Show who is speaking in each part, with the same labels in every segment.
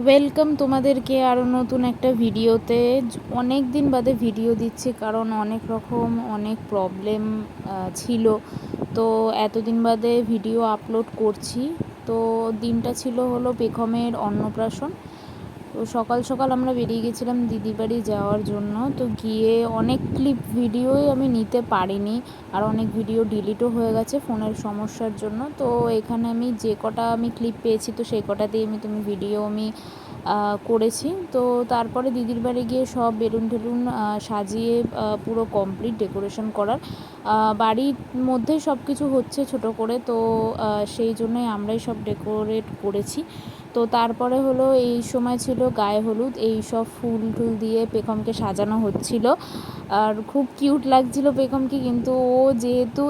Speaker 1: Welcome তোমাদেরকে আরও নতুন একটা ভিডিওতে। অনেক দিন বাদে ভিডিও দিচ্ছি কারণ অনেক রকম অনেক প্রবলেম ছিল। তো এতদিন বাদে ভিডিও আপলোড করছি। তো দিনটা ছিল হলো পেখমের অন্নপ্রাশন। তো সকাল সকাল আমরা বেরিয়ে গেছিলাম দিদির বাড়ি যাওয়ার জন্য। তো গিয়ে অনেক ক্লিপ ভিডিওই আমি নিতে পারিনি আর অনেক ভিডিও ডিলিটও হয়ে গেছে ফোনের সমস্যার জন্য। তো এখানে আমি যে কটা আমি ক্লিপ পেয়েছি, তো সেই কটা দিয়ে আমি তুমি ভিডিও আমি করেছি। তো তারপরে দিদির বাড়ি গিয়ে সব বেলুন টেলুন সাজিয়ে পুরো কমপ্লিট ডেকোরেশন করার। বাড়ির মধ্যেই সব কিছু হচ্ছে ছোট করে, তো সেই জন্যই আমরাই সব ডেকোরেট করেছি। তো তারপরে হলো, এই সময় ছিল গায়ে হলুদ, এই সব ফুল টুল দিয়ে পেখমকে সাজানো হচ্ছিল। আর খুব কিউট লাগছিল পেখমকে, কিন্তু ও যেহেতু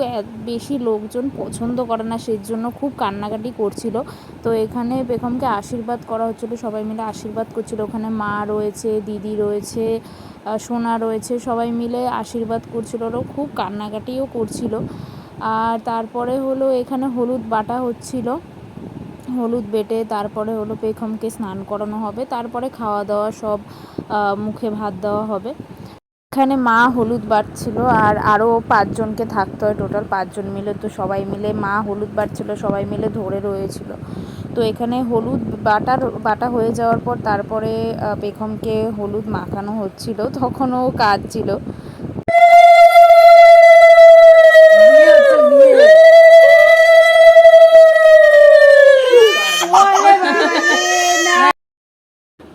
Speaker 1: বেশি লোকজন পছন্দ করে না সেই জন্য খুব কান্নাকাটি করছিল। তো এখানে পেখমকে আশীর্বাদ করা হচ্ছিল, সবাই মিলে আশীর্বাদ করছিল। ওখানে মা রয়েছে, দিদি রয়েছে সোনা রয়েছে, সবাই মিলে আশীর্বাদ করছিল। ওরা খুব কান্নাকাটিও করছিল। আর তারপরে হলো এখানে হলুদ বাটা হচ্ছিল। হলুদ বেটে তারপরে হলো পেখমকে স্নান করানো হবে। তারপরে খাওয়া দাওয়া সব মুখে ভাত দেওয়া হবে। এখানে মা হলুদ বাটছিল আর আরও পাঁচজনকে থাকতে হয় টোটাল, পাঁচজন মিলে। তো সবাই মিলে মা হলুদ বাটছিল, সবাই মিলে ধরে রয়েছিল। তো এখানে হলুদ বাটার, বাটা হয়ে যাওয়ার পর তারপরে পেখমকে হলুদ মাখানো হচ্ছিল। তখনও কাজ ছিল।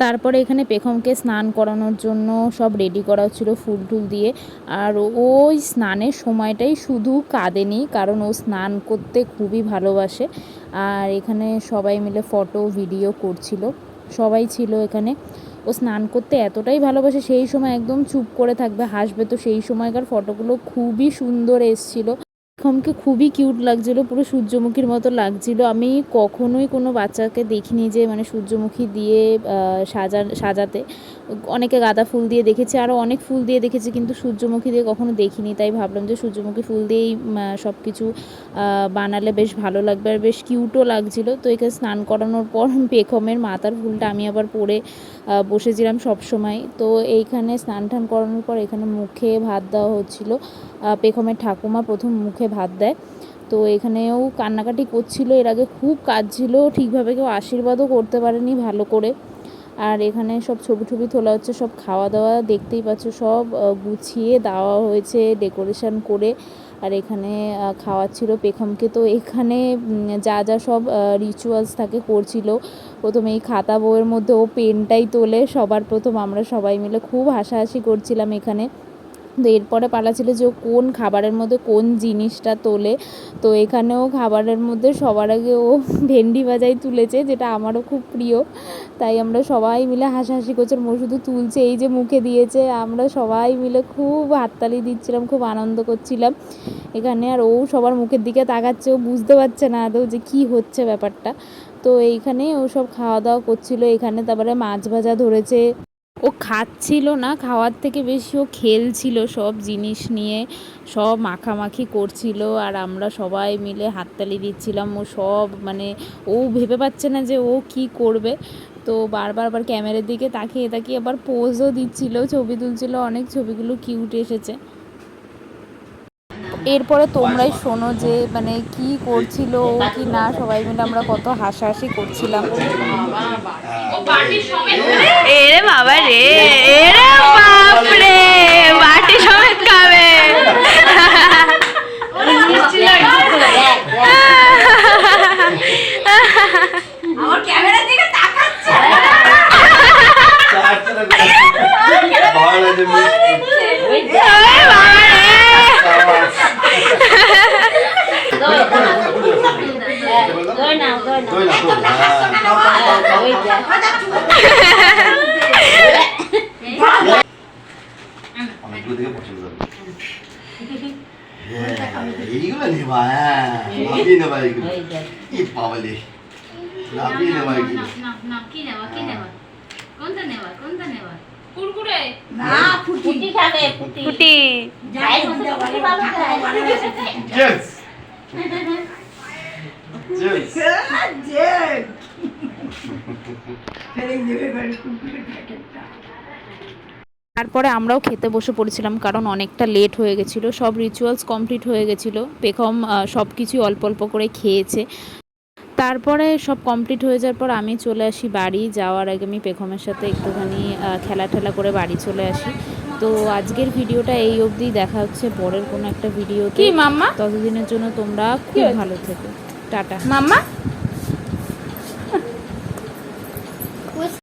Speaker 1: তারপরে এখানে পেখমকে স্নান করানোর জন্য সব রেডি করা হচ্ছিল ফুল টুল দিয়ে। আর ওই স্নানের সময়টাই শুধু কাঁদেনি, কারণ ও স্নান করতে খুবই ভালোবাসে। আর এখানে সবাই মিলে ফটো ভিডিও করছিল। সবাই ছিল এখানে। ও স্নান করতে এতটাই ভালোবাসে, সেই সময় একদম চুপ করে থাকবে, হাসবে। তো সেই সময়কার ফটোগুলো খুবই সুন্দর এসছিলো। খমকে খুবই কিউট লাগছিল, পুরো সূর্যমুখীর মতো লাগছিল। আমি কখনোই কোনো বাচ্চাকে দেখিনি যে মানে সূর্যমুখী দিয়ে সাজা, সাজাতে। অনেকে গাঁদা ফুল দিয়ে দেখেছি আরও অনেক ফুল দিয়ে দেখেছি, কিন্তু সূর্যমুখী দিয়ে কখনো দেখিনি। তাই ভাবলাম যে, সূর্যমুখী ফুল দিয়েই সব কিছু বানালে বেশ ভালো লাগবে। আর বেশ কিউটও লাগছিল। তো এখানে স্নান করানোর পর পেখমের মাথার ফুলটা আমি আবার পরে বসেছিলাম সব সময় তো এইখানে স্নান টান করানোর পর এখানে মুখে ভাত দেওয়া হচ্ছিল। পেখমের ঠাকুমা প্রথম মুখে ভাত দেয়। তো এখানেও কান্নাকাটি করছিল, এর আগে খুব কাজ ছিল ঠিকভাবে কেউ আশীর্বাদও করতে পারেনি ভালো করে। আর এখানে সব ছবি টবি তোলা হচ্ছে, সব খাওয়া দাওয়া দেখতেই পাচ্ছ, সব গুছিয়ে দেওয়া হয়েছে ডেকোরেশন করে। আর এখানে খাওয়াচ্ছিল পেখমকে। তো এখানে যা যা সব রিচুয়ালস থাকে করছিল। প্রথমে এই খাতা বইয়ের মধ্যে ও পেনটাই তোলে। সবার প্রথম আমরা সবাই মিলে খুব হাসাহাসি করছিলাম এখানে। তো এরপরে পালা ছিল যে কোন খাবারের মধ্যে কোন জিনিসটা তোলে। তো এখানেও খাবারের মধ্যে সবার আগে ও ভেন্ডি ভাজাই তুলেছে, যেটা আমারও খুব প্রিয়। তাই আমরা সবাই মিলে হাসাহাসি করছি মো শুধু তুলছে, এই যে মুখে দিয়েছে। আমরা সবাই মিলে খুব হাততালি দিচ্ছিলাম, খুব আনন্দ করছিলাম। এখানে আর ও সবার মুখের দিকে তাকাচ্ছে, ও বুঝতে পারছে না আদৌ যে কী হচ্ছে ব্যাপারটা। তো এইখানে ও সব খাওয়া দাওয়া করছিল, এখানে তারপরে মাছ ভাজা ধরেছে। ও খাচ্ছিল না, খাওয়ার থেকে বেশি ও খেলছিল সব জিনিস নিয়ে, সব মাখামাখি করছিল আর আমরা সবাই মিলে হাততালি দিচ্ছিলাম। ও সব মানে ও ভেবে পাচ্ছে না যে ও কি করবে। তো বারবার আবার ক্যামেরার দিকে তাকিয়ে তাকিয়ে আবার পোজও দিচ্ছিল, ছবি তুলছিল, অনেক ছবিগুলো কিউট এসেছে। এরপরে তোমরাই শোনো যে মানে কি করছিল, কি না, সবাই মিলে আমরা কত হাসাহাসি করছিলাম।
Speaker 2: এরে বাবা রে এরে বাপ রে বাটি সমেত খাবে
Speaker 3: আমার ক্যামেরার দিকে তাকাচ্ছে
Speaker 2: এরে বাবা রে
Speaker 4: অনেকগুলো থেকে পছন্দ হবে এইগুলো নেবা হ্যাঁ লাভিয়ে নেবা এইগুলো কি পাবলে লাভিয়ে নেবা এগুলো
Speaker 5: কি নেওয়া কি নেওয়া কোনটা নেওয়া কোনটা নেওয়া
Speaker 2: কুরকুরে
Speaker 3: না ফুটি
Speaker 6: খাবে ফুটি
Speaker 2: ফুটি
Speaker 3: যাই ফুটি
Speaker 6: ফুটি ভালো খায়।
Speaker 4: জেন্টস জেন্টস
Speaker 3: যে
Speaker 1: তারপরে আমরাও খেতে বসে পড়েছিলাম কারণ অনেকটা লেট হয়ে গেছিল। সব রিচুয়ালস কমপ্লিট হয়ে গেছিল। পেখম সব কিছুই অল্প অল্প করে খেয়েছে। তারপরে সব কমপ্লিট হয়ে যাওয়ার পর আমি চলে আসি বাড়ি। যাওয়ার আগে আমি পেখমের সাথে একটুখানি খেলা ঠেলা করে বাড়ি চলে আসি। তো আজকের ভিডিওটা এই অবধি। দেখা হচ্ছে পরের কোনো একটা ভিডিওতে।
Speaker 2: কি মাম্মা?
Speaker 1: ততদিনের জন্য তোমরা খুব ভালো থেকো। টাটা।
Speaker 2: মাম্মা?